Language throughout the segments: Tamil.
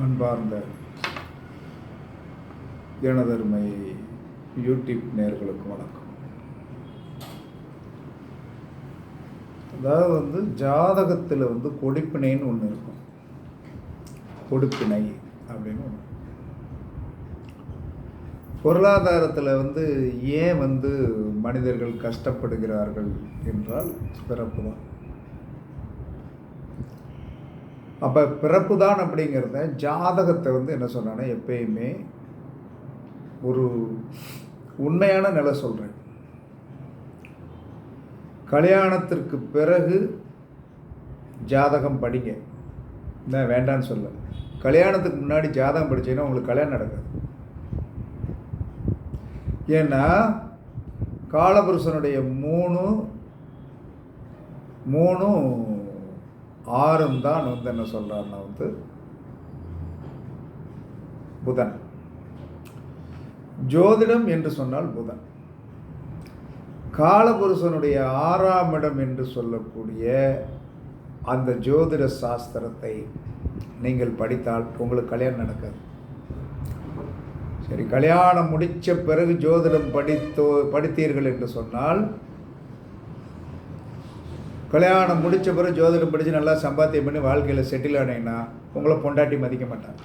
அன்பார்ந்த எனதருமை யூடியூப் நேர்களுக்கு வணக்கம். அதாவது வந்து ஜாதகத்தில் வந்து கொடுப்பினைன்னு ஒன்று இருக்கும். கொடுப்பினை அப்படின்னு ஒன்று பொருளாதாரத்தில் வந்து ஏன் வந்து மனிதர்கள் கஷ்டப்படுகிறார்கள் என்றால் பிறப்பு தான் அப்போ பிறப்பு தான் அப்படிங்கிறத ஜாதகத்தை வந்து என்ன சொன்னான்னா எப்பயுமே ஒரு உண்மையான நிலை சொல்கிறேன் கல்யாணத்திற்கு பிறகு ஜாதகம் படிங்க. நான் வேண்டான்னு சொல்ல கல்யாணத்துக்கு முன்னாடி ஜாதகம் படித்தீங்கன்னா உங்களுக்கு கல்யாணம் நடக்காது. ஏன்னா காலபுருஷனுடைய மூணு மூணும் ஆறும் தான் வந்து என்ன சொல்கிறாருன்னா வந்து புதன். ஜோதிடம் என்று சொன்னால் புதன். காலபுருஷனுடைய ஆறாம் இடம் என்று சொல்லக்கூடிய அந்த ஜோதிட சாஸ்திரத்தை நீங்கள் படித்தால் உங்களுக்கு கல்யாணம் நடக்காது. சரி கல்யாணம் முடித்த பிறகு ஜோதிடம் படித்தோ படித்தீர்கள் என்று சொன்னால் கல்யாணம் முடித்த பிறகு ஜோதிடம் படித்து நல்லா சம்பாத்தியம் பண்ணி வாழ்க்கையில் செட்டில் ஆனீங்கன்னா உங்களை பொண்டாட்டி மதிக்க மாட்டாங்க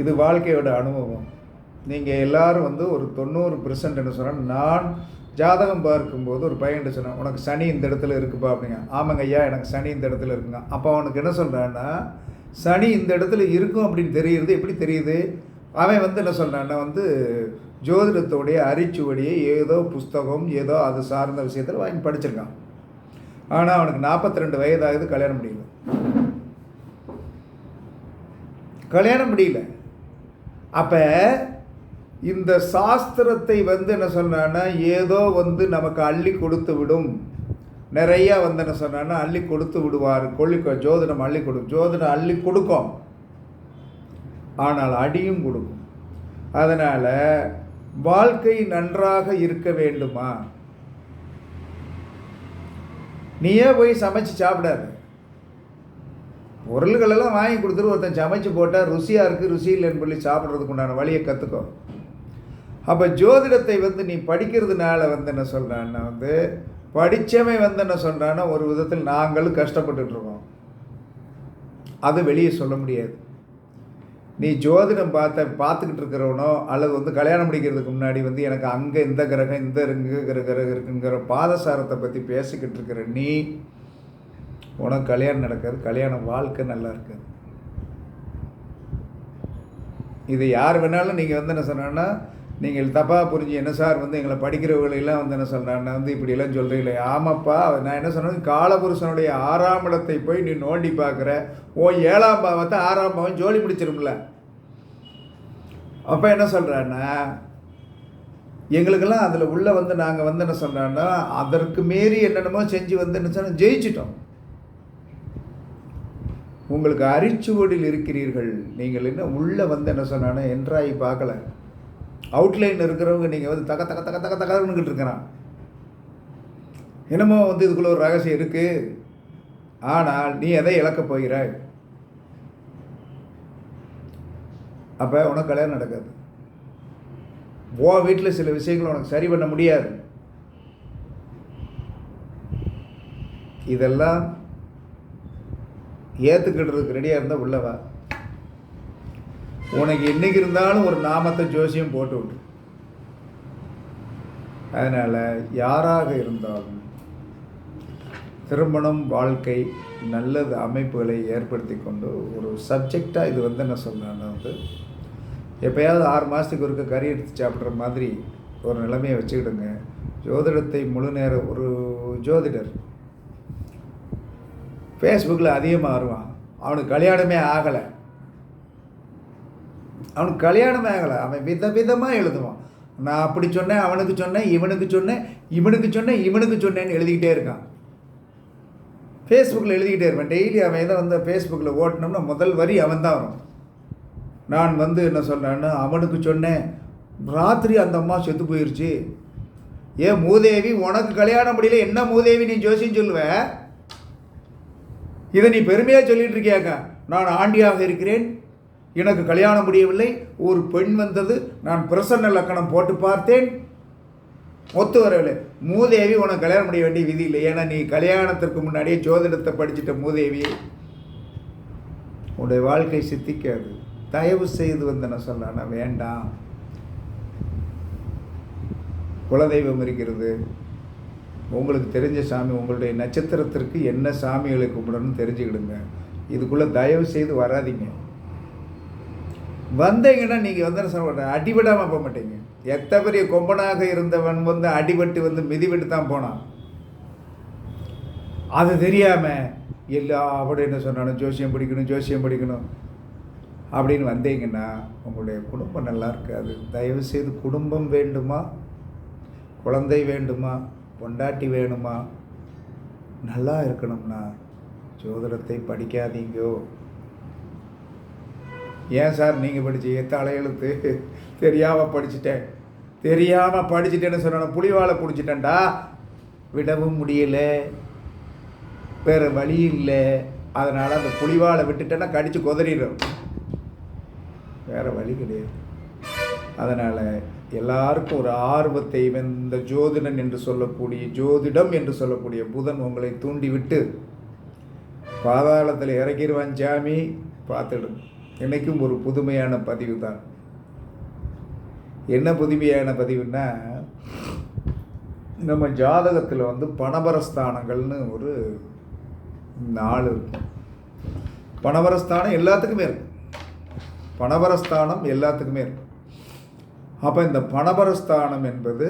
இது வாழ்க்கையோட அனுபவம். நீங்கள் எல்லோரும் வந்து ஒரு தொண்ணூறு பெர்சன்ட் என்ன சொன்னால் நான் ஜாதகம் பார்க்கும்போது ஒரு பையன்ட்டு சொன்னேன் உனக்கு சனி இந்த இடத்துல இருக்குப்பா அப்படிங்க ஆமாங்க ஐயா எனக்கு சனி இந்த இடத்துல இருக்குங்க. அப்போ அவனுக்கு என்ன சொல்கிறான்னா சனி இந்த இடத்துல இருக்கும் அப்படின்னு தெரியுது எப்படி தெரியுது? அவன் வந்து என்ன சொல்கிறான்னா வந்து ஜோதிடத்தோடைய அரிச்சுவடியை ஏதோ புஸ்தகம் ஏதோ அது சார்ந்த விஷயத்தில் வாங்கி படிச்சிருக்கான். ஆனால் அவனுக்கு நாற்பத்தி ரெண்டு வயதாகுது கல்யாணம் முடியல. கல்யாணம் முடியல. அப்போ இந்த சாஸ்திரத்தை வந்து என்ன சொன்னான்னா ஏதோ வந்து நமக்கு அள்ளி கொடுத்து விடும். நிறையா வந்து என்ன சொன்னான்னா அள்ளி கொடுத்து விடுவார். கொள்ளி ஜோதிடம் அள்ளி கொடுக்கும். ஜோதிடம் அள்ளி கொடுக்கும். ஆனால் அடியும் கொடுக்கும். அதனால் வாழ்க்கை நன்றாக இருக்க வேண்டுமா? நீயே போய் சமைச்சு சாப்பிடாது. பொருள்களெல்லாம் வாங்கி கொடுத்துட்டு ஒருத்தன் சமைச்சு போட்டால் ருசியாக இருக்குது ருசி இல்லைன்னு சொல்லி சாப்பிட்றதுக்கு உண்டான வழியை கற்றுக்கோ அப்போ ஜோதிடத்தை வந்து நீ படிக்கிறதுனால வந்து என்ன சொல்கிறான்னா வந்து படித்தவன் வந்து என்ன சொல்கிறான்னா ஒரு விதத்தில் நாங்களும் கஷ்டப்பட்டுட்ருக்கோம் அது வெளியே சொல்ல முடியாது. நீ ஜோதிடம் பார்த்த பார்த்துக்கிட்டு இருக்கிறவனோ அல்லது வந்து கல்யாணம் முடிக்கிறதுக்கு முன்னாடி வந்து எனக்கு அங்கே இந்த கிரகம் இந்த இங்கே கிரகம் இருக்குங்கிற பாதசாரத்தை பற்றி பேசிக்கிட்டு இருக்கிற நீ உனக்கு கல்யாணம் நடக்காது. கல்யாணம் வாழ்க்கை நல்லா இருக்காது. இது யார் வேணாலும் நீங்கள் வந்து என்ன சொன்னா நீங்கள் தப்பாக புரிஞ்சு என்ன சார் வந்து எங்களை படிக்கிறவர்களெல்லாம் வந்து என்ன சொல்கிறான்னா வந்து இப்படியெல்லாம் சொல்கிறீங்களே ஆமாப்பா நான் என்ன சொன்னேன்? காலபுருஷனுடைய ஆறாம் இடத்தை போய் நீ நோண்டி பார்க்குற. ஓ ஏழாம் பாவத்தை ஆறாம் பாவம் ஜோலி பிடிச்சிரும்ல. அப்போ என்ன சொல்கிறான்னா எங்களுக்கெல்லாம் அதில் உள்ளே வந்து நாங்கள் வந்து என்ன சொல்கிறோன்னா அதற்கு மீறி என்னென்னமோ செஞ்சு வந்து என்ன சொன்னால் ஜெயிச்சிட்டோம். உங்களுக்கு அரிச்சுவடில் இருக்கிறீர்கள். நீங்கள் என்ன உள்ளே வந்து என்ன சொன்னான்னா என்றாய் பார்க்கல. அவுட்லைன் இருக்கிறவங்க நீங்கள் வந்து தக்க தக்க தக்க தக்க தகன்னுக்கிட்டு இருக்கிறான். என்னமோ வந்து இதுக்குள்ளே ஒரு ரகசியம் இருக்குது ஆனால் நீ எதை இழக்கப் போகிறாய்? அப்போ உனக்கு கல்யாணம் நடக்காது. ஓ வீட்டில் சில விஷயங்கள் உனக்கு சரி பண்ண முடியாது. இதெல்லாம் ஏற்றுக்கிட்டு ரெடியாக இருந்தால் உள்ளவா உனக்கு என்னைக்கு இருந்தாலும் ஒரு நாமத்தை ஜோசியம் போட்டு விட்டு அதனால் யாராக இருந்தாலும் திருமணம் வாழ்க்கை நல்லது அமைப்புகளை ஏற்படுத்தி கொண்டு ஒரு சப்ஜெக்டாக இது வந்து என்ன சொல்கிறேன்னா வந்து எப்போயாவது ஆறு மாதத்துக்கு ஒருக்க கறி எடுத்து சாப்பிட்ற மாதிரி ஒரு நிலைமையை வச்சுக்கிடுங்க. ஜோதிடத்தை முழு நேரம் ஒரு ஜோதிடர் ஃபேஸ்புக்கில் அதிகமாக வருவான். அவனுக்கு கல்யாணமே ஆகலை. அவனுக்கு கல்யாணமே ஆகலை. அவன் வித விதமாக எழுதுவான். நான் அப்படி சொன்னேன் அவனுக்கு சொன்னேன் இவனுக்கு சொன்னேன் இவனுக்கு சொன்னேன் இவனுக்கு சொன்னேன்னு எழுதிக்கிட்டே இருக்கான். ஃபேஸ்புக்கில் எழுதிக்கிட்டே இருப்பேன். டெய்லி அவன் எதை வந்து ஃபேஸ்புக்கில் ஓட்டினோம்னா முதல் வரி அவன் தான் வரும். நான் வந்து என்ன சொல்கிறேன்னா அவனுக்கு சொன்னேன் ராத்திரி அந்த அம்மா செத்து போயிடுச்சு ஏ மூதேவி உனக்கு கல்யாணம் முடியல என்ன மூதேவி நீ ஜோசியம் சொல்லுவ? இதை நீ பெருமையாக சொல்லிகிட்டு இருக்கியாக்கா? நான் ஆண்டியாக இருக்கிறேன். எனக்கு கல்யாணம் முடியவில்லை. ஒரு பெண் வந்தது. நான் பிரசன்ன லக்கணம் போட்டு பார்த்தேன். ஒத்து வரவில்லை. மூதேவி உனக்கு கல்யாணம் முடிய வேண்டிய விதி இல்லை. ஏன்னா நீ கல்யாணத்திற்கு முன்னாடியே ஜோதிடத்தை படிச்சிட்ட மூதேவி. உன்னுடைய வாழ்க்கை சித்திக்காது. தயவு செய்து வந்து என்ன சொல்ல வேண்டாம். குலதெய்வம் இருக்கிறது. உங்களுக்கு தெரிஞ்ச சாமி உங்களுடைய நட்சத்திரத்திற்கு என்ன சாமிகளை கும்பிடணும்னு தெரிஞ்சுக்கிடுங்க. இதுக்குள்ளே தயவு செய்து வராதீங்க. வந்தீங்கன்னா நீங்கள் வந்து சொல்ல மாட்டேன் அடிபடாமல் போக மாட்டீங்க. எத்த பெரிய கொம்பனாக இருந்தவன் வந்து அடிபட்டு வந்து மிதிவிட்டு தான் போனான். அது தெரியாமல் எல்லா அப்படி என்ன சொன்னாலும் ஜோசியம் படிக்கணும் ஜோசியம் படிக்கணும் அப்படின்னு வந்தீங்கன்னா உங்களுடைய குடும்பம் நல்லா இருக்காது. தயவு செய்து குடும்பம் வேண்டுமா? குழந்தை வேண்டுமா? பொண்டாட்டி வேணுமா? நல்லா இருக்கணும்னா ஜோதிடத்தை படிக்காதீங்கோ. ஏன் சார்? நீங்கள் படிச்சு தலையெழுத்து தெரியாமல் படிச்சுட்டேன். தெரியாமல் படிச்சுட்டேன்னு சொன்ன புலிவாலை பிடிச்சிட்டேன்டா விடவும் முடியல. வேறு வழி இல்லை. அதனால் அந்த புலிவாலை விட்டுட்டேன்னா கடித்து குதறிடும். வேறு வழி கிடையாது. அதனால் எல்லாருக்கும் ஒரு ஆர்வத்தை இந்த ஜோதிடன் என்று சொல்லக்கூடிய ஜோதிடம் என்று சொல்லக்கூடிய புதன் உங்களை தூண்டிவிட்டு பாதாளத்தில் இறக்கிடுவான் சாமி. பார்த்துடும் என்றைக்கும் ஒரு புதுமையான பதிவு தான் என்ன புதுமையான பதிவுன்னா நம்ம ஜாதகத்தில் வந்து பணபரஸ்தானங்கள்னு ஒரு நாள் இருக்கும். பணபரஸ்தானம் எல்லாத்துக்குமே இருக்கும். பணபரஸ்தானம் எல்லாத்துக்குமே இருக்கும். அப்போ இந்த பணபரஸ்தானம் என்பது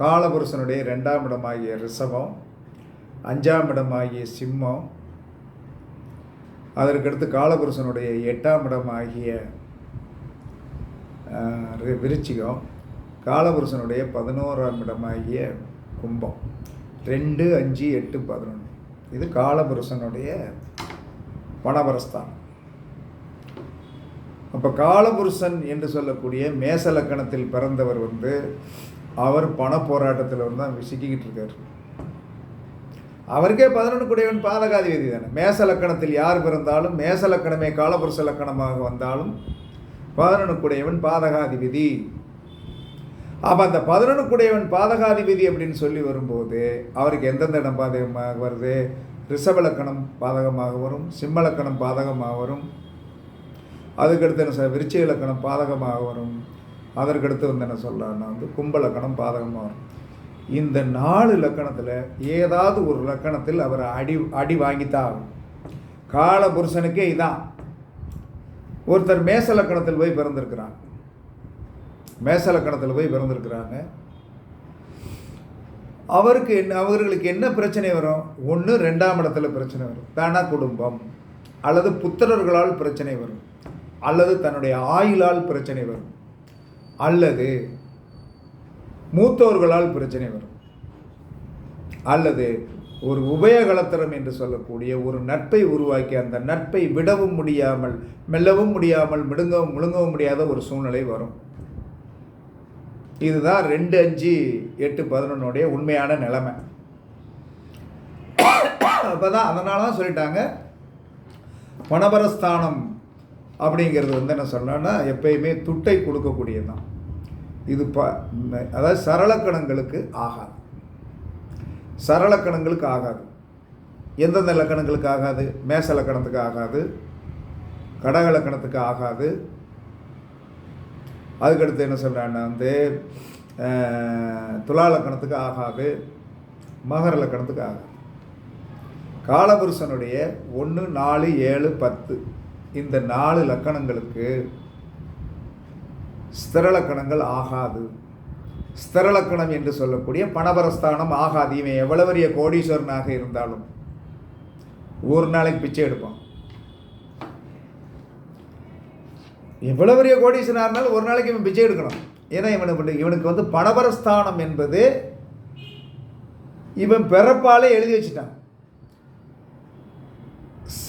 காலபுருஷனுடைய ரெண்டாம் இடமாகிய ரிஷபம் அஞ்சாம் இடமாகிய சிம்மம் அதற்கடுத்து காலபுருஷனுடைய எட்டாம் இடமாகிய விருச்சிகம் காலபுருஷனுடைய பதினோராம் இடமாகிய கும்பம். ரெண்டு அஞ்சு எட்டு பதினொன்று இது காலபுருஷனுடைய பணபரஸ்தான் அப்போ காலபுருஷன் என்று சொல்லக்கூடிய மேசலக்கணத்தில் பிறந்தவர் வந்து அவர் பண போராட்டத்தில் வந்து தான் சிக்கிக்கிட்டு இருக்கார். அவருக்கே பதினொன்று குடையவன் பாதகாதிபதி தானே. மேச லக்கணத்தில் யார் பிறந்தாலும் மேச லக்கணமே காலபுருஷ லக்கணமாக வந்தாலும் பதினொன்று குடையவன் பாதகாதிபதி. அப்போ அந்த பதினொன்று குடையவன் பாதகாதிபதி அப்படின்னு சொல்லி வரும்போது அவருக்கு எந்தெந்த இடம் பாதகமாக வருது? ரிஷபலக்கணம் பாதகமாக வரும் சிம்மலக்கணம் பாதகமாக வரும். அதுக்கடுத்து என்ன சார் விருச்சிக லக்கணம் பாதகமாக வரும். அதற்கடுத்து வந்து என்ன சொல்லலாம்னா வந்து கும்பலக்கணம் பாதகமாக வரும். இந்த நாலு லக்கணத்தில் ஏதாவது ஒரு லக்கணத்தில் அவர் அடி அடி வாங்கித்தான் ஆகும் கால புருஷனுக்கே இதான். ஒருத்தர் மேச லக்கணத்தில் போய் பிறந்திருக்கிறாங்க மேச லக்கணத்தில் போய் பிறந்திருக்கிறாங்க. அவருக்கு என்ன அவர்களுக்கு என்ன பிரச்சனை வரும்? ஒன்று ரெண்டாம் இடத்துல பிரச்சனை வரும். தன குடும்பம் அல்லது புத்திரர்களால் பிரச்சனை வரும். அல்லது தன்னுடைய ஆயுளால் பிரச்சனை வரும். அல்லது மூத்தோர்களால் பிரச்சனை வரும். அல்லது ஒரு உபயகலத்தரம் என்று சொல்லக்கூடிய ஒரு நட்பை உருவாக்கி அந்த நட்பை விடவும் முடியாமல் மெல்லவும் முடியாமல் மிடுங்கவும் முழுங்கவும் முடியாத ஒரு சூழ்நிலை வரும். இதுதான் ரெண்டு அஞ்சு எட்டு பதினொன்னுடைய உண்மையான நிலைமை. அப்போ தான் அதனால தான் சொல்லிட்டாங்க பணபரஸ்தானம் அப்படிங்கிறது வந்து என்ன சொல்லணும்னா எப்பயுமே துட்டை கொடுக்கக்கூடியது தான் இது ப அதாவது சரளக்கணங்களுக்கு ஆகாது. சரளக்கணங்களுக்கு ஆகாது. எந்தெந்த லக்கணங்களுக்கு ஆகாது? மேச லக்கணத்துக்கு ஆகாது. கடக லக்கணத்துக்கு ஆகாது. அதுக்கடுத்து என்ன சொல்கிறான்னா வந்து துலா லக்கணத்துக்கு ஆகாது. மகர லக்கணத்துக்கு ஆகாது. காலபுருஷனுடைய ஒன்று நாலு ஏழு பத்து இந்த நாலு லக்கணங்களுக்கு ஸ்திரலக்கணங்கள் ஆகாது. ஸ்திரலக்கணம் என்று சொல்லக்கூடிய பணபரஸ்தானம் ஆகாது. இவன் எவ்வளவு பெரிய கோடீஸ்வரனாக இருந்தாலும் ஒரு நாளைக்கு பிச்சை எடுப்பான். எவ்வளோ பெரிய கோடீஸ்வரனாக இருந்தாலும் ஒரு நாளைக்கு இவன் பிச்சை எடுக்கணும். ஏன்னா இவனுக்கு இவனுக்கு வந்து பணபரஸ்தானம் என்பது இவன் பிறப்பாலே எழுதி வச்சிட்டான்.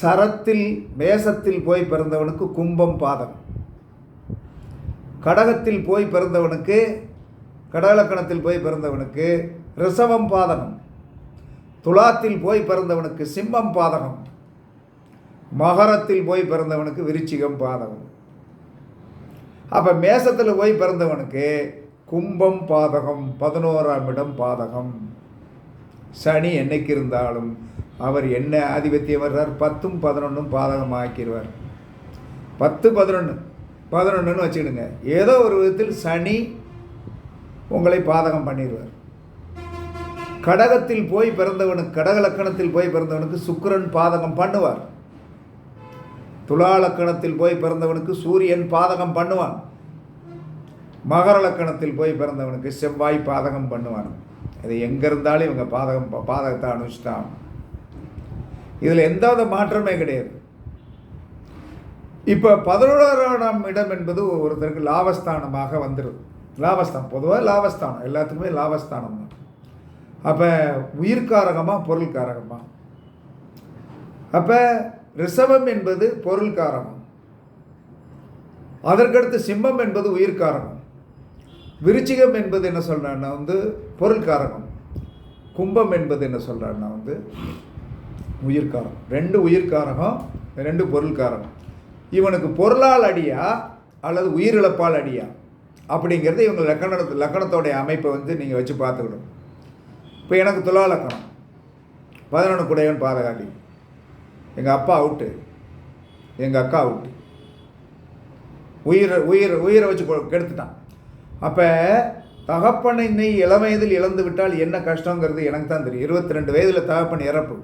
சரத்தில் மேசத்தில் போய் பிறந்தவனுக்கு கும்பம் பாதகம். கடகத்தில் போய் பிறந்தவனுக்கு கடகலக்கணத்தில் போய் பிறந்தவனுக்கு ரிசவம் பாதகம். துலாத்தில் போய் பிறந்தவனுக்கு சிம்மம் பாதகம். மகரத்தில் போய் பிறந்தவனுக்கு விருச்சிகம் பாதகம். அப்போ மேசத்தில் போய் பிறந்தவனுக்கு கும்பம் பாதகம் பதினோராம் இடம் பாதகம். சனி என்னைக்கு இருந்தாலும் அவர் என்ன ஆதிபத்தியம் வர்றார்? பத்தும் பதினொன்றும் பாதகம் ஆக்கிடுவார் பத்து பதினொன்று பதினொன்றுன்னு வச்சுக்கிடுங்க. ஏதோ ஒரு விதத்தில் சனி உங்களை பாதகம் பண்ணிடுவார். கடகத்தில் போய் பிறந்தவனுக்கு கடக லக்கணத்தில் போய் பிறந்தவனுக்கு சுக்கிரன் பாதகம் பண்ணுவார். துலா லக்கணத்தில் போய் பிறந்தவனுக்கு சூரியன் பாதகம் பண்ணுவான். மகர லக்கணத்தில் போய் பிறந்தவனுக்கு செவ்வாய் பாதகம் பண்ணுவான். இது எங்கே இருந்தாலும் இவங்க பாதகம் பாதகத்தை அனுஷ்டான். இதில் எந்தவித மாற்றமே கிடையாது. இப்போ பதினோராம் இடம் என்பது ஒருத்தருக்கு லாபஸ்தானமாக வந்துடுது லாபஸ்தானம் பொதுவாக லாபஸ்தானம் எல்லாத்துக்குமே லாபஸ்தானம். தான் அப்போ உயிர்காரகமாக பொருள்காரகமாக அப்போ ரிஷபம் என்பது பொருள்காரகம் அதற்கடுத்து சிம்மம் என்பது உயிர்காரகம் விருச்சிகம் என்பது என்ன சொல்கிறான்னா வந்து பொருள்காரகம் கும்பம் என்பது என்ன சொல்கிறான்னா வந்து உயிர்காரம் ரெண்டு உயிர்காரகம் ரெண்டு பொருள்காரகம் இவனுக்கு பொருளால் அடியா அல்லது உயிரிழப்பால் அடியா? அப்படிங்கிறது இவங்க லக்கண லக்கணத்தோடைய அமைப்பை வந்து நீங்கள் வச்சு பார்த்துக்கணும். இப்போ எனக்கு துலா லக்கணம். பதினொன்று குடையவன் பாதகாண்டி எங்கள் அப்பா அவுட்டு. எங்கள் அக்கா அவுட்டு. உயிரை உயிர் உயிரை வச்சு கொ- கெடுத்துட்டான். அப்போ தகப்பனை நீ இளம் வயதில் இழந்து விட்டால் என்ன கஷ்டங்கிறது எனக்கு தான் தெரியும். இருபத்தி ரெண்டு வயதில் தகப்பன் இறப்பு.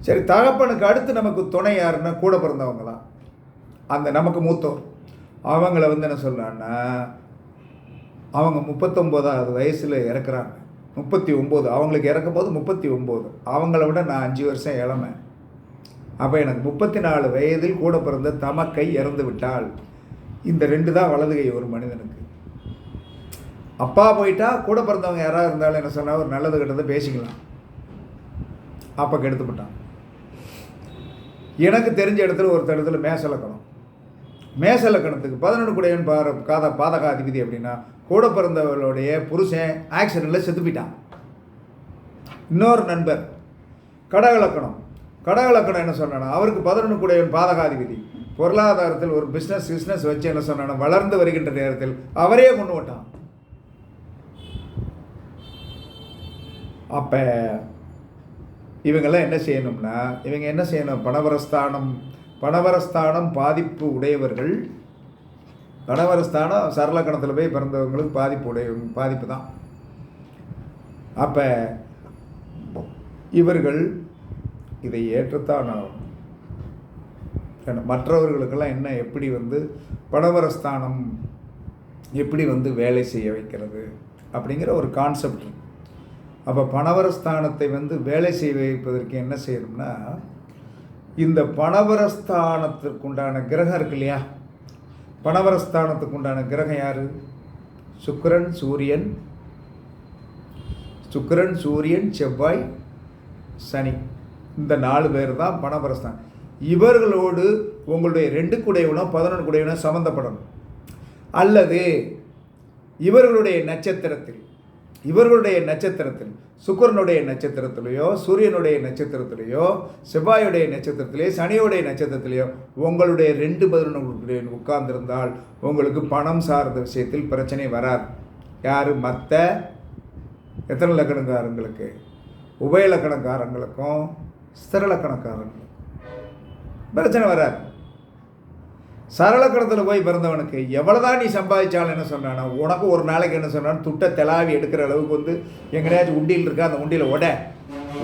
சரி தகப்பனுக்கு அடுத்து நமக்கு துணை யாருன்னா கூட பிறந்தவங்களாம். அந்த நமக்கு மூத்தோர். அவங்கள வந்து என்ன சொல்கிறான்னா அவங்க முப்பத்தொம்போதாவது வயசில் இறக்குறாங்க. முப்பத்தி ஒம்பது அவங்களுக்கு இறக்கும் போது முப்பத்தி ஒம்பது அவங்கள விட நான் அஞ்சு வருஷம் இளமை. அப்போ எனக்கு முப்பத்தி நாலு வயதில் கூட பிறந்த தமக்கை இறந்து விட்டால் இந்த ரெண்டு தான் வலது கை ஒரு மனிதனுக்கு. அப்பா போயிட்டா கூட பிறந்தவங்க யாராவது இருந்தாலும் என்ன சொன்னால் ஒரு நல்லது கெட்டதை பேசிக்கலாம். அப்போ கெடுத்துப்பட்டான் எனக்கு தெரிஞ்ச இடத்துல ஒருத்த இடத்துல மேசலக்கணும் மேசலக்கணத்துக்கு பதினொன்று குடையன் பார காத பாதகாதிபதி அப்படின்னா கூட பிறந்தவர்களுடைய புருஷன் ஆக்சிடெண்ட்டில் செத்து போயிட்டான். இன்னொரு நண்பர் கடகலக்கணம். கடகலக்கணம் என்ன சொன்னானா அவருக்கு பதினொன்று குடையன் பாதகாதிபதி. பொருளாதாரத்தில் ஒரு பிஸ்னஸ் பிஸ்னஸ் வச்சு என்ன சொன்னானா வளர்ந்து வருகின்ற நேரத்தில் அவரே கொண்டு விட்டான் அப்போ இவங்கெல்லாம் என்ன செய்யணும்னா இவங்க என்ன செய்யணும்? பணவரஸ்தானம் பணவரஸ்தானம் பாதிப்பு உடையவர்கள். பணவரஸ்தானம் சரளக்கணத்தில் போய் பிறந்தவங்களுக்கு பாதிப்பு உடைய பாதிப்பு தான். அப்போ இவர்கள் இதை ஏற்றுத்தான் மற்றவர்களுக்கெல்லாம் என்ன எப்படி வந்து பணவரஸ்தானம் எப்படி வந்து வேலை செய்ய வைக்கிறது அப்படிங்கிற ஒரு கான்செப்ட் இருக்கு. அப்போ பணவரஸ்தானத்தை வந்து வேலை செய்ய வைப்பதற்கு என்ன செய்யணும்னா இந்த பணவரஸ்தானத்திற்கு உண்டான கிரகம் இருக்கு இல்லையா? பணவரஸ்தானத்துக்கு உண்டான கிரகம் யார்? சுக்கிரன் சூரியன். சுக்கிரன் சூரியன் செவ்வாய் சனி. இந்த நாலு பேர் தான் பணபரஸ்தான் இவர்களோடு உங்களுடைய ரெண்டு குடையவனோ பதினொன்று குடையவனோ சம்மந்தப்படணும் அல்லது இவர்களுடைய நட்சத்திரத்தில் இவர்களுடைய நட்சத்திரத்தில் சுக்கரனுடைய நட்சத்திரத்திலேயோ சூரியனுடைய நட்சத்திரத்திலேயோ செவ்வாயுடைய நட்சத்திரத்திலேயோ சனியுடைய நட்சத்திரத்திலேயோ உங்களுடைய ரெண்டு பதினொன்று உட்கார்ந்திருந்தால் உங்களுக்கு பணம் சார்ந்த விஷயத்தில் பிரச்சனை வராது. யார்? மற்ற எத்தனை லக்கணக்காரங்களுக்கு உபய லக்கணக்காரங்களுக்கும் ஸ்திர லக்கணக்காரங்களுக்கும் பிரச்சனை வராது. சரளக்கணத்தில் போய் பிறந்தவனுக்கு எவ்வளோதான் நீ சம்பாதிச்சாலும் என்ன சொன்னானா உனக்கு ஒரு நாளைக்கு என்ன சொன்னான்னு துட்டை தெலாவி எடுக்கிற அளவுக்கு வந்து எங்கேயாச்சும் உண்டியில் இருக்கா? அந்த உண்டியில் உட.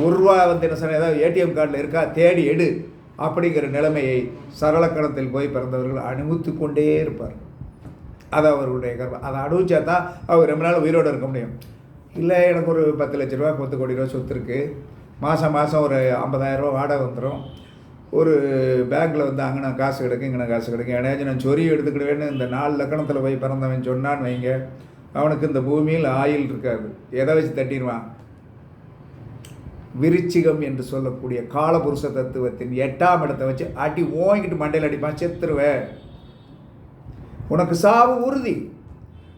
ஒரு ரூபா வந்து என்ன சொன்ன ஏதாவது ஏடிஎம் கார்டில் இருக்கா? தேடி எடு அப்படிங்கிற நிலைமையை சரளக்கணத்தில் போய் பிறந்தவர்கள் அனுபவித்து கொண்டே இருப்பார். அது அவர்களுடைய கர்மம் அதை அனுபவிச்சா தான் அவர் ரொம்ப நாள் உயிரோடு இருக்க முடியும். இல்லை எனக்கு ஒரு பத்து லட்ச ரூபா பத்து கோடி ரூபா சொத்து இருக்குது மாதம் மாதம் ஒரு ஐம்பதாயிரரூபா வாடகை வந்துடும் ஒரு பேங்க்கில் வந்து அங்கே நான் காசு கிடைக்கும் இங்கே காசு கிடைக்கும். ஏன்னாச்சும் நான் சொறி எடுத்துக்கிடுவேன்னு இந்த நாலு லக்கணத்தில் போய் பிறந்தவன் சொன்னான்னு வைங்க. அவனுக்கு இந்த பூமியில் ஆயில் இருக்காது. எதை வச்சு தட்டிடுவான்? விருச்சிகம் என்று சொல்லக்கூடிய காலபுருஷ தத்துவத்தின் எட்டாம் இடத்தை வச்சு அடி ஓங்கிட்டு மண்டையில் அடிப்பான் செத்துருவேன். உனக்கு சாவு உறுதி.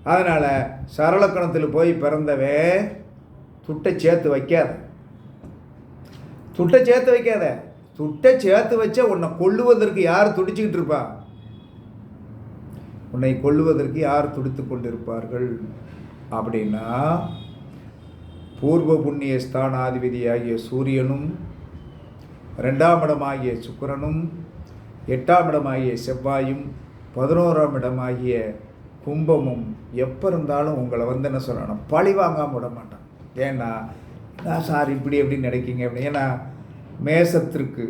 அதனால் சரளக்கணத்தில் போய் பிறந்தவே துட்டை சேர்த்து வைக்காத. துட்டை சேர்த்து வைக்காத. துட்டை சேர்த்து வச்ச உன்னை கொள்ளுவதற்கு யார் துடிச்சுக்கிட்டு இருப்பா? உன்னை கொள்ளுவதற்கு யார் துடித்து கொண்டிருப்பார்கள்? அப்படின்னா பூர்வ புண்ணிய ஸ்தானாதிபதியாகிய சூரியனும் ரெண்டாம் இடமாகிய சுக்கரனும் எட்டாம் இடமாகிய செவ்வாயும் பதினோராம் இடமாகிய கும்பமும் எப்போ இருந்தாலும் உங்களை வந்து என்ன சொல்லணும்? பழி வாங்காமல் விட மாட்டான். ஏன்னா நான் சார் இப்படி எப்படி நினைக்கிங்க அப்படின்னு. ஏன்னா மேசத்திற்கு.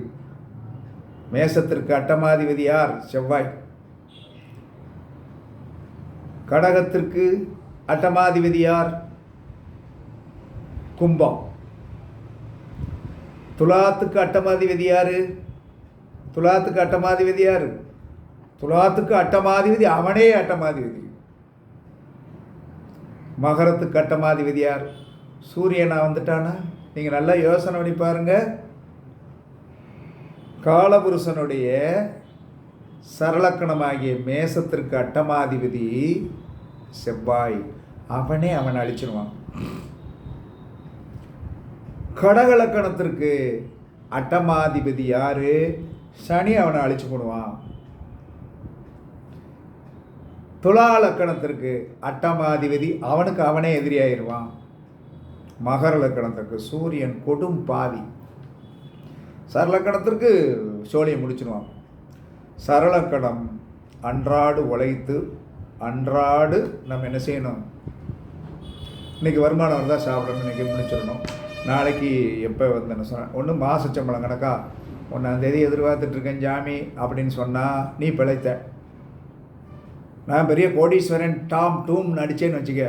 மேசத்திற்கு அட்டமாதிபதி யார்? செவ்வாய். கடகத்திற்கு அட்டமாதிபதி யார்? கும்பம். துலாத்துக்கு அட்டமாதிபதி யார்? துலாத்துக்கு அட்டமாதிபதி யார்? துலாத்துக்கு அட்டமாதிபதி அவனே அட்டமாதிபதி. மகரத்துக்கு அட்டமாதிபதி யார்? சூரியனா வந்துட்டானா? நீங்கள் நல்லா யோசனை பண்ணி பாருங்கள் காலபுருஷனுடைய சரளக்கணமாகிய மேசத்திற்கு அட்டமாதிபதி செவ்வாய். அவனே அவனை அழிச்சிருவான். கடகலக்கணத்திற்கு அட்டமாதிபதி யாரு? சனி அவனை அழிச்சு போடுவான். துலா லக்கணத்திற்கு அட்டமாதிபதி அவனுக்கு அவனே எதிரியாயிருவான். மகர லக்கணத்திற்கு சூரியன் கொடும் பாவி சரளக்கடத்திற்கு சோழியை முடிச்சிடுவான் சரளக்கணம் அன்றாடு உழைத்து அன்றாடு நம்ம என்ன செய்யணும்? இன்றைக்கி வருமானம் இருந்தால் சாப்பிடணும் இன்றைக்கி முடிச்சிடணும். நாளைக்கு எப்போ வந்து என்ன சொன்ன ஒன்று மாச சம்பளம் கணக்கா? ஒன்றாந்தேதி எதிர்பார்த்துட்ருக்கேன் ஜாமி அப்படின்னு சொன்னால் நீ பிழைத்த. நான் பெரிய கோடீஸ்வரன் டாம் டூம் நடித்தேன்னு வச்சுக்க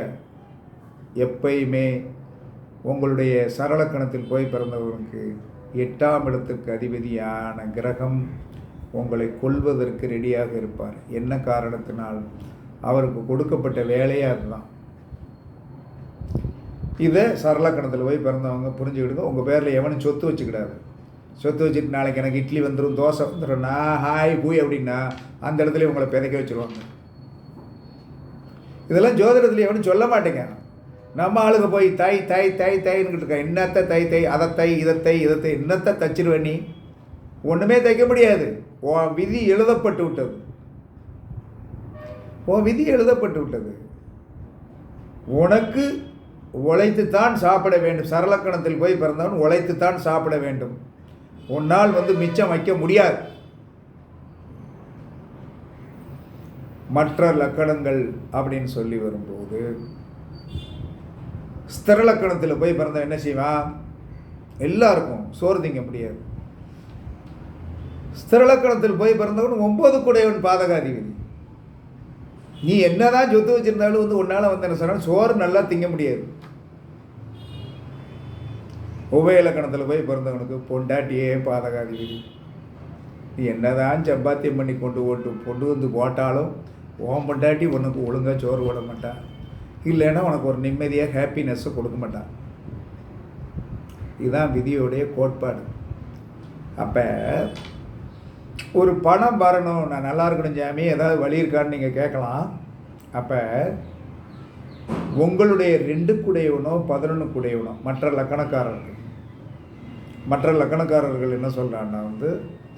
எப்பயுமே உங்களுடைய சரளக்கணத்தில் போய் பிறந்தவருக்கு எட்டாம் இடத்துக்கு அதிபதியான கிரகம் உங்களை கொல்வதற்கு ரெடியாக இருப்பார். என்ன காரணத்தினால்? அவருக்கு கொடுக்கப்பட்ட வேலையே அதுதான். இதை சரளக்கணத்தில் போய் பிறந்தவங்க புரிஞ்சுக்கிடுங்க. உங்கள் பேரில் எவனும் சொத்து வச்சுக்கிடாது. சொத்து வச்சுட்டு நாளைக்கு எனக்கு இட்லி வந்துடும் தோசை வந்துடும் நான் ஹாய் பூய் அப்படின்னா அந்த இடத்துல உங்களை பிதைக்க வச்சுருவாங்க. இதெல்லாம் ஜோதிடத்தில் எவனும் சொல்ல மாட்டேங்க. நம்ம ஆளுங்க போய் தை தை தை தைன்னு இருக்கா என்னத்தை தை தை அதை தை இதை தை இதை தை என்னத்தை தச்சிருவே நீ? ஒன்றுமே தைக்க முடியாது. ஓ விதி எழுதப்பட்டு விட்டது. உன் விதி எழுதப்பட்டு விட்டது. உனக்கு உழைத்துத்தான் சாப்பிட வேண்டும். சரளக்கணத்தில் போய் பிறந்தவன் உழைத்துத்தான் சாப்பிட வேண்டும். உன்னால் வந்து மிச்சம் வைக்க முடியாது. மற்ற லக்கணங்கள் அப்படின்னு சொல்லி வரும்போது ஸ்திரலக்கணத்தில் போய் பிறந்தவன் என்ன செய்வான் எல்லாருக்கும் சோறு திங்க முடியாது. ஸ்திரலக்கணத்தில் போய் பிறந்தவன் ஒம்பது குடையவன் பாதகாதிபதி. நீ என்னதான் சொத்து வச்சிருந்தாலும் வந்து உன்னால் வந்து என்ன சொன்னால் சோறு நல்லா திங்க முடியாது. உபயலக்கணத்தில் போய் பிறந்தவனுக்கு பொண்டாட்டியே பாதகாதிபதி. நீ என்னதான் சப்பாத்தியம் பண்ணி கொண்டு ஓட்டு கொண்டு வந்து போட்டாலும் உன் பொண்டாட்டி உனக்கு ஒழுங்காக சோறு விட மாட்டான் இல்லைன்னா உனக்கு ஒரு நிம்மதியாக ஹாப்பினஸ்ஸை கொடுக்க மாட்டான். இதுதான் விதியோடைய கோட்பாடு. அப்போ ஒரு பணம் வரணும் நான் நல்லா இருக்கணும் ஜாமி ஏதாவது வழி இருக்கான்னு நீங்கள் கேட்கலாம். அப்போ உங்களுடைய ரெண்டு குடையவனோ பதினொன்று குடையவனோ மற்ற லக்கணக்காரர்கள் மற்ற லக்கணக்காரர்கள் என்ன சொல்கிறாங்கன்னா வந்து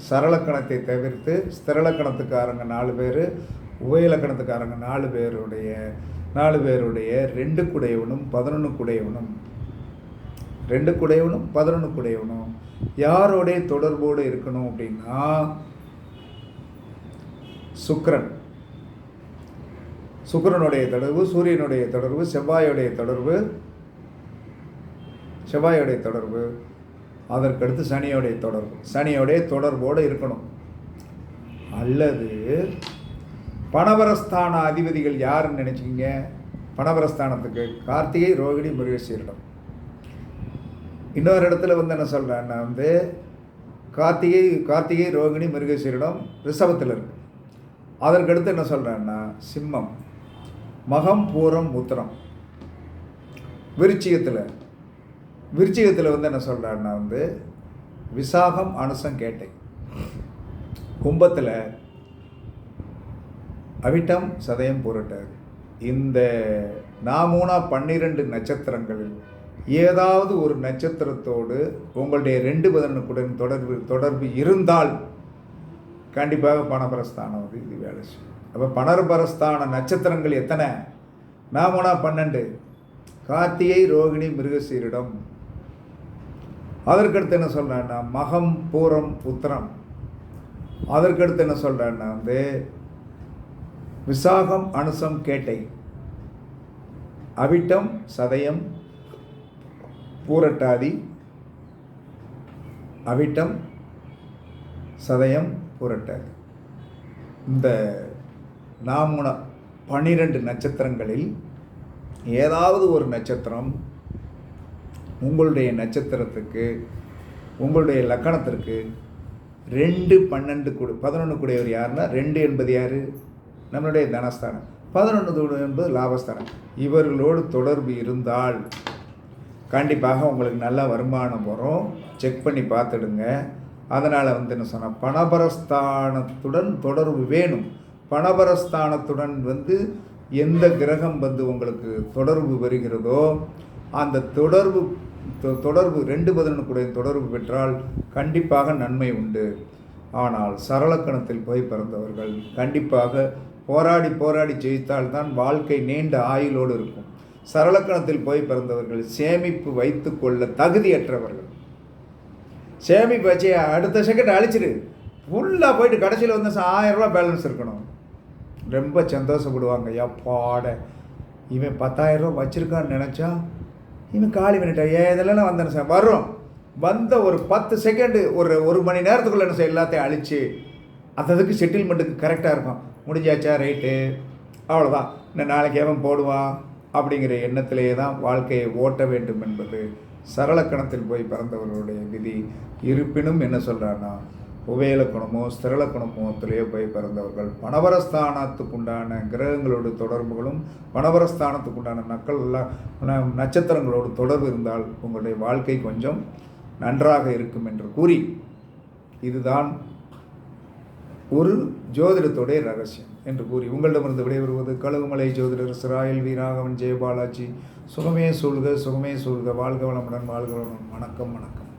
சரளக்கணத்தை தவிர்த்து ஸ்திரலக்கணத்துக்காரங்க நாலு பேர் உபயலக்கணத்துக்காரங்க நாலு பேருடைய நாலு பேருடைய ரெண்டு குடையவனும் பதினொன்று குடையவனும். ரெண்டு குடையவனும் பதினொன்று குடையவனும். யாரோடைய தொடர்போடு இருக்கணும் அப்படின்னா சுக்கரன். சுக்கரனுடைய தொடர்பு சூரியனுடைய தொடர்பு செவ்வாயுடைய தொடர்பு செவ்வாயுடைய தொடர்பு. அதற்கடுத்து சனியோடைய தொடர்பு. சனியோடைய தொடர்போடு இருக்கணும். அல்லது பணவரஸ்தான அதிபதிகள் யாருன்னு நினச்சிக்கிங்க? பணவரஸ்தானத்துக்கு கார்த்திகை ரோகிணி முருகேஸ்வரிடம். இன்னொரு இடத்துல வந்து என்ன சொல்கிறேன்னா வந்து கார்த்திகை கார்த்திகை ரோகிணி மிருகசீரிடம் ரிஷபத்தில் இருக்கு. அதற்கடுத்து என்ன சொல்கிறேன்னா சிம்மம். மகம் பூரம் உத்திரம். விருச்சிகத்தில். விருச்சிகத்தில் வந்து என்ன சொல்கிறாருன்னா வந்து விசாகம் அனுசம் கேட்டை. கும்பத்தில் அவிட்டம் சதயம் புரட்டார் இந்த நாமூனா பன்னிரண்டு நட்சத்திரங்களில் ஏதாவது ஒரு நட்சத்திரத்தோடு உங்களுடைய ரெண்டு பதனுக்குடன் தொடர்பு தொடர்பு இருந்தால் கண்டிப்பாக பணபரஸ்தானம் வந்து இது வேலை செய்யும். அப்போ பணபரஸ்தான நட்சத்திரங்கள் எத்தனை? நாமூனா பன்னெண்டு. கார்த்திகை ரோகிணி மிருகசீரிடம். அதற்கடுத்து என்ன சொல்கிறேன்னா மகம் பூரம் உத்திரம். அதற்கடுத்து என்ன சொல்கிறேன்னா வந்து விசாகம் அனுசம் கேட்டை. அவிட்டம் சதயம் பூரட்டாதி. அவிட்டம் சதயம் பூரட்டாதி. இந்த நாமுன பன்னிரண்டு நட்சத்திரங்களில் ஏதாவது ஒரு நட்சத்திரம் உங்களுடைய நட்சத்திரத்துக்கு உங்களுடைய லக்கணத்திற்கு ரெண்டு பன்னெண்டு கூடு பதினொன்று கூடையவர் யாருன்னா ரெண்டு என்பது யார்? நம்மளுடைய தனஸ்தானம். பதினொன்று தூணு என்பது லாபஸ்தானம். இவர்களோடு தொடர்பு இருந்தால் கண்டிப்பாக உங்களுக்கு நல்ல வருமானம் வரும். செக் பண்ணி பார்த்துடுங்க. அதனால் வந்து என்ன சொன்னால் பணபரஸ்தானத்துடன் தொடர்பு வேணும். பணபரஸ்தானத்துடன் வந்து எந்த கிரகம் வந்து உங்களுக்கு தொடர்பு வருகிறதோ அந்த தொடர்பு தொ- தொடர்பு ரெண்டு பதினொன்றுக்குடைய தொடர்பு பெற்றால் கண்டிப்பாக நன்மை உண்டு. ஆனால் சரளக்கணத்தில் போய் பிறந்தவர்கள் கண்டிப்பாக போராடி போராடி ஜெயித்தால் தான் வாழ்க்கை நீண்ட ஆயுளோடு இருக்கும். சரளக்கணத்தில் போய் பிறந்தவர்கள் சேமிப்பு வைத்துக்கொள்ள தகுதியற்றவர்கள். சேமிப்பு வச்சு அடுத்த செகண்ட் அழிச்சிரு. ஃபுல்லாக போயிட்டு கடைசியில் வந்து ச- ஆயிரம் பேலன்ஸ் இருக்கணும். ரொம்ப சந்தோஷப்படுவாங்க எப்பாட இவன் பத்தாயிரம் வச்சுருக்கான்னு நினச்சா இவன் காலி பண்ணிட்டான் ஏன் இதெல்லாம் வந்தேன் சார். வரும் வந்த ஒரு பத்து செகண்டு ஒரு ஒரு மணி நேரத்துக்குள்ளே என்ன சார் எல்லாத்தையும் அழித்து அததுக்கு செட்டில்மெண்ட்டுக்கு கரெக்டாக இருக்கும் முடிஞ்சாச்சா? ரைட்டு. அவ்வளோதான் இன்னும் நாளைக்கு எவன் போடுவான் அப்படிங்கிற எண்ணத்திலேயே தான் வாழ்க்கையை ஓட்ட வேண்டும் என்பது சரளக்கணத்தில் போய் பிறந்தவர்களுடைய விதி. இருப்பினும் என்ன சொல்கிறான்னா உபயலக்கணமோ ஸ்திரலக்கணமோத்திலேயோ போய் பிறந்தவர்கள் பணவரஸ்தானத்துக்குண்டான கிரகங்களோடு தொடர்புகளும் பணவரஸ்தானத்துக்குண்டான நக்கள் ந- நட்சத்திரங்களோடு தொடர்பு இருந்தால் உங்களுடைய வாழ்க்கை கொஞ்சம் நன்றாக இருக்கும் என்று கூறி இதுதான் ஒரு ஜோதிடத்துடைய ரகசியம் என்று கூறி உங்களிடமிருந்து விடைபெறுவது கழுகுமலை ஜோதிடர் சிராயல் வீராகவன் ஜெயபாலாஜி. சுகமே சூழ்க சுகமே சூழ்க. வாழ்க வளமுடன் வாழ்க வளமுடன். வணக்கம் வணக்கம்.